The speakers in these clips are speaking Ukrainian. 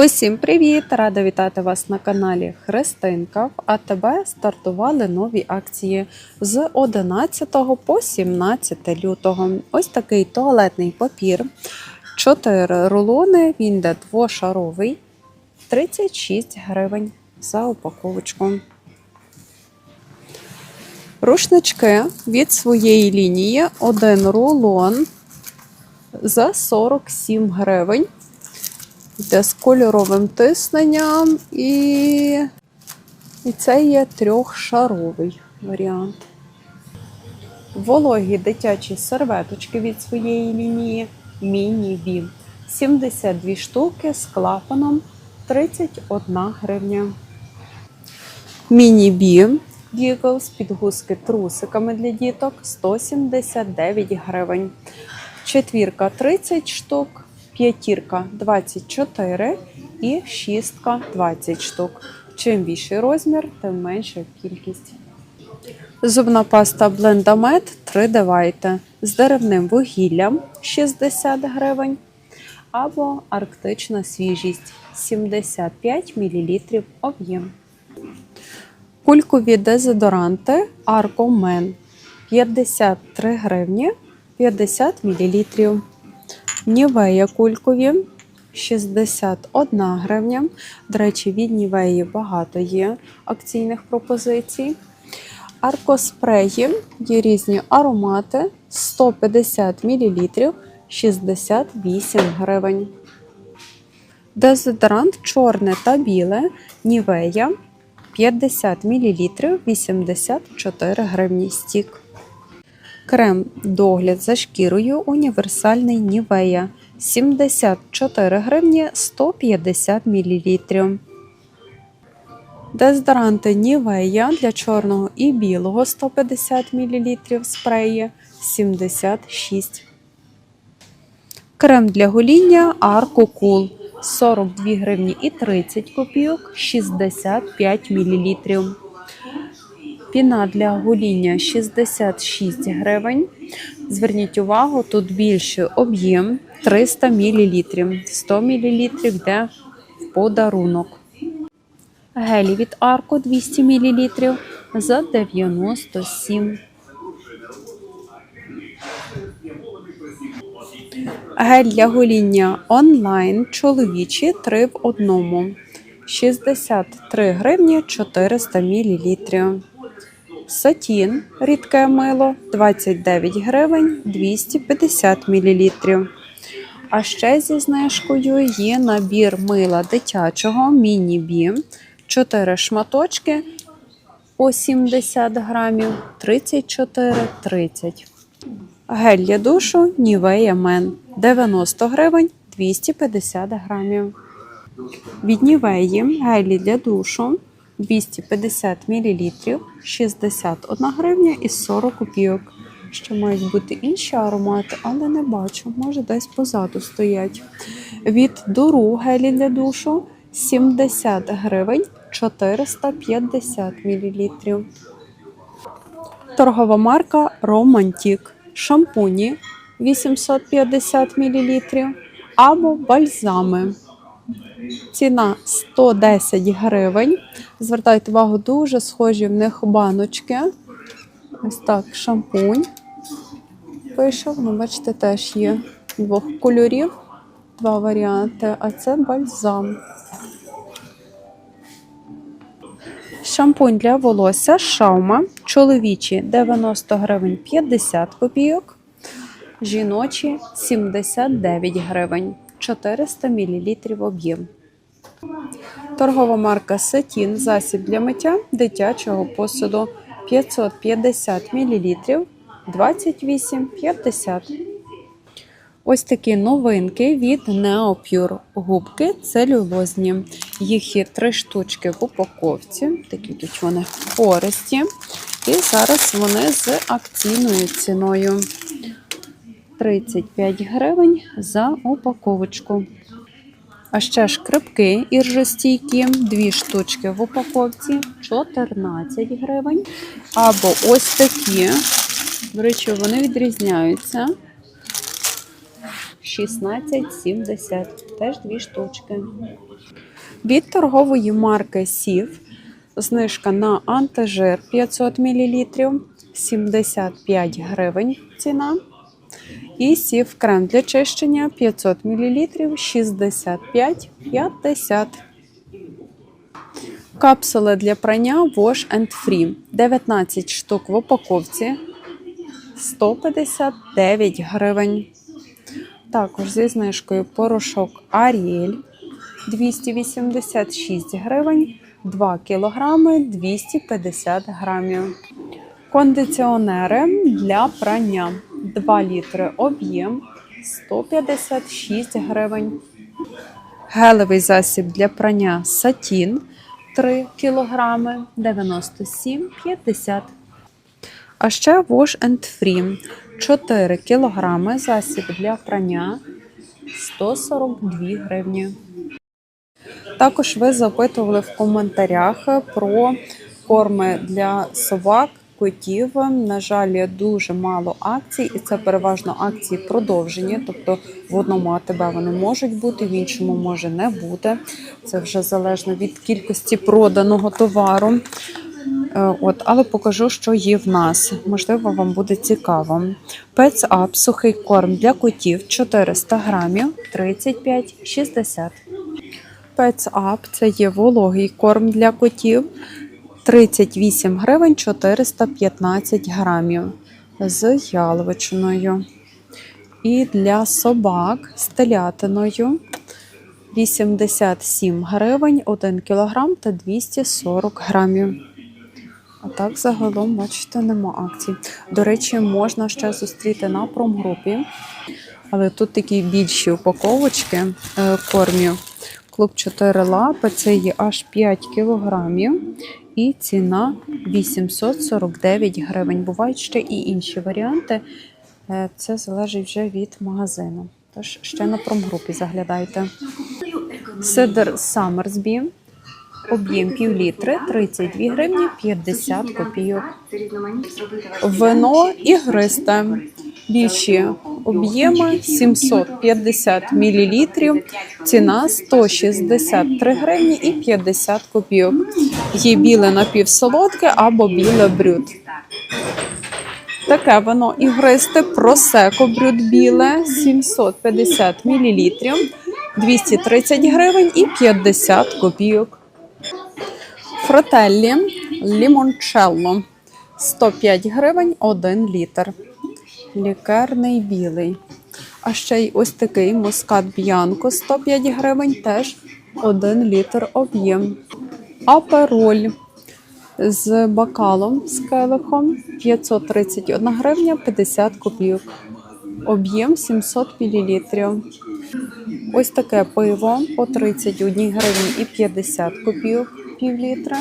Усім привіт! Рада вітати вас на каналі Христинка. В АТБ стартували нові акції з 11 по 17 лютого. Ось такий туалетний папір. 4 рулони, він йде двошаровий, 36 гривень за упаковочку. Рушнички від своєї лінії, один рулон за 47 гривень. Йде з кольоровим тисненням і, і це є трьохшаровий варіант. Вологі дитячі серветочки від своєї лінії міні-бі. 72 штуки з клапаном 31 гривня. Міні-бі Гігл з підгузки трусиками для діток 179 гривень. Четвірка 30 штук, п'ятірка 24 і шістка 20 штук. Чим більший розмір, тим менша кількість. Зубна паста Blendamет 3 давайте з деревним вугіллям 60 гривень або арктична свіжість 75 мл об'єм. Кулькові дезодоранти Arcomen 53 гривні 50 мл. Нівея кулькові 61 гривня. До речі, від Нівеї багато є акційних пропозицій. Аркоспреї є різні аромати 150 мл 68 гривень. Дезодорант чорне та біле Нівея 50 мл 84 гривні стік. Крем догляд за шкірою універсальний Нівея 74 гривні 150 мл. Дезодоранти Нівея для чорного і білого 150 мл спреї 76. Крем для гоління Арко Кул 42 гривні і 30 копійок 65 мл. Піна для гоління 66 гривень. Зверніть увагу, тут більший об'єм 300 мл. 100 мл йде в подарунок. Гелі від Арко 200 мл за 97. Гель для гоління онлайн чоловічі 3 в одному. 63 гривні 400 мл. Сатін рідке мило 29 гривень 250 мл. А ще зі знижкою є набір мила дитячого міні-бі. 4 шматочки по 70 грамів 34,30. Гель для душу Nivea Men 90 гривень 250 грамів. Від Нівеї гелі для душу 250 мл 61 гривня і 40 копійок. Ще мають бути інші аромати, але не бачу, може десь позаду стоять. Від дуру гелі для душу 70 гривень 450 мл. Торгова марка Романтік. Шампуні 850 мл або бальзами. Ціна 110 гривень. Звертайте увагу, дуже схожі в них баночки. Ось так, шампунь. Пише, ну, бачите, теж є двох кольорів, два варіанти, а це бальзам. Шампунь для волосся Шаума. Чоловічі 90 гривень 50 копійок. Жіночі 79 гривень 400 мл об'єм. Торгова марка Сетін засіб для миття дитячого посуду 550 мл 28,50. Ось такі новинки від Neopure. Губки целюлозні. Їх є три штучки в упаковці. Такі тут вони пористі. І зараз вони з акційною ціною. 35 гривень за упаковочку. А ще шкрипки іржостійкі, дві штучки в упаковці 14 гривень. Або ось такі. До речі, вони відрізняються. 16,70. Теж дві штучки. Від торгової марки Сів знижка на антижир 500 мл 75 гривень ціна. І сів крем для чищення 500 мл 65,50. Капсули для прання Wash and Free 19 штук в упаковці 159 гривень. Також зі знижкою порошок Ariel 286 гривень, 2 кілограми 250 грамів. Кондиціонери для прання 2 літри об'єм 156 гривень. Гелевий засіб для прання Сатін 3 кілограми 97,50. А ще Wash and Free 4 кілограми засіб для прання 142 гривні. Також ви запитували в коментарях про корми для собак, котів. На жаль, дуже мало акцій, і це переважно акції продовжені. Тобто в одному АТБ вони можуть бути, в іншому може не бути. Це вже залежно від кількості проданого товару. Е, От, але покажу, що є в нас. Можливо, вам буде цікаво. Up – сухий корм для котів 400 грамів 35,60. Pets Up – це є вологий корм для котів 38 гривень 415 грамів з яловичиною. І для собак з телятиною 87 гривень 1 кілограм та 240 грамів. А так загалом, бачите, нема акцій. До речі, можна ще зустріти на промгрупі, але тут такі більші упаковочки е, кормів. Клуб 4 лапи, це є аж 5 кілограмів. І ціна 849 гривень. Бувають ще і інші варіанти. Е, Це залежить вже від магазину. Тож ще на промгрупі заглядайте. Сидр Саммерсбі. Об'єм пів літри 32 гривні 50 копійок. Вино ігристе. Більші об'єми 750 мл. Ціна 163 гривні і 50 копійок. Є біле напівсолодке або біле брюд. Таке вино ігристе просеко брюд біле 750 мл. 230 гривень і 50 копійок. Фрателлі лімончелло 105 гривень 1 літр. Лікарний білий. А ще й ось такий мускат б'янко 105 гривень, теж 1 літр об'єм. Апероль з бокалом з келихом 531 гривня 50 копійок. Об'єм 700 мл. Ось таке пиво по 31 гривні і 50 копійок пів літра.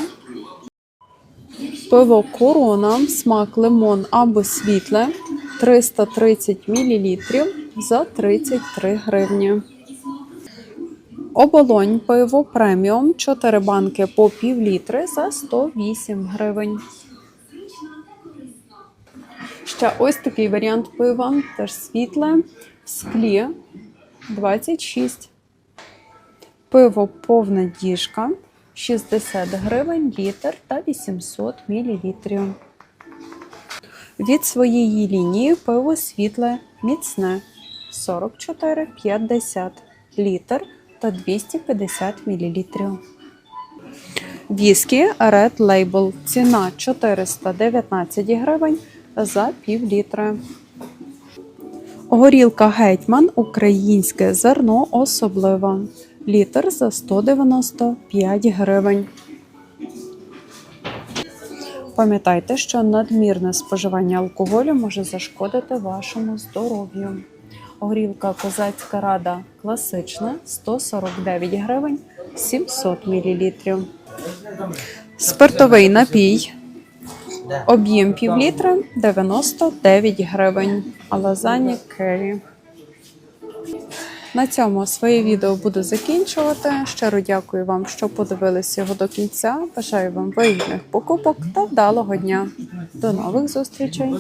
Пиво корона, смак лимон або світле 330 мл за 33 гривні. Оболонь пиво преміум 4 банки по пів літри за 108 гривень. Ще ось такий варіант пива, теж світле, в склі 26. Пиво повна діжка 60 гривень літр та 800 мл. Від своєї лінії пиво світле міцне 44,50 літр та 250 мл. Віскі Red Label. Ціна 419 гривень за пів літра. Горілка Гетьман українське зерно особлива. Літр за 195 гривень. Пам'ятайте, що надмірне споживання алкоголю може зашкодити вашому здоров'ю. Горілка Козацька рада класична 149 гривень 700 мл. Спиртовий напій. Об'єм півлітра 99 гривень. Алазані Керрі. На цьому своє відео буду закінчувати. Щиро дякую вам, що подивилися його до кінця. Бажаю вам вигідних покупок та вдалого дня. До нових зустрічей!